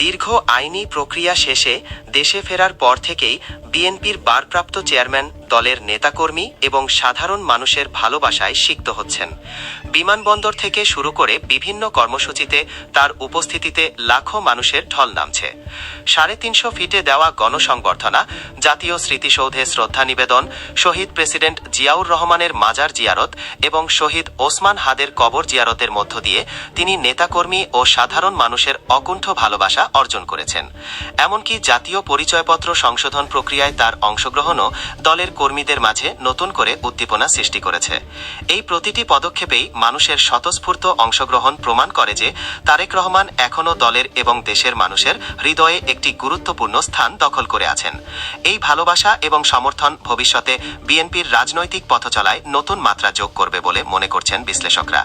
দীর্ঘ আইনি প্রক্রিয়া শেষে দেশে ফেরার পর থেকেই বিএনপির বারপ্রাপ্ত চেয়ারম্যান দলের নেতাকর্মী এবং সাধারণ মানুষের ভালোবাসায় সিক্ত হচ্ছেন। বিমানবন্দর থেকে শুরু করে বিভিন্ন কর্মসূচিতে তার উপস্থিতিতে লাখো মানুষের ঢল নামছে। সাড়ে তিনশো ফিটে দেওয়া গণসংবর্ধনা, জাতীয় স্মৃতিসৌধে শ্রদ্ধা নিবেদন, শহীদ প্রেসিডেন্ট জিয়াউর রহমানের মাজার জিয়ারত এবং শহীদ ওসমান হাদের কবর জিয়ারতের মধ্য দিয়ে তিনি নেতাকর্মী ও সাধারণ মানুষের অকুণ্ঠ ভালোবাসা অর্জন করেছেন। এমনকি জাতীয় পরিচয়পত্র সংশোধন প্রক্রিয়ায় তার অংশগ্রহণও দলের কর্মীদের মাঝে নতুন করে উদ্দীপনা সৃষ্টি করেছে। এই প্রতিটি পদক্ষেপেই মানুষের স্বতঃস্ফূর্ত অংশগ্রহণ প্রমাণ করে যে তারেক রহমান এখনও দলের এবং দেশের মানুষের হৃদয়ে একটি গুরুত্বপূর্ণ স্থান দখল করে আছেন। এই ভালোবাসা এবং সমর্থন ভবিষ্যতে বিএনপির রাজনৈতিক পথচলায় নতুন মাত্রা যোগ করবে বলে মনে করছেন বিশ্লেষকরা।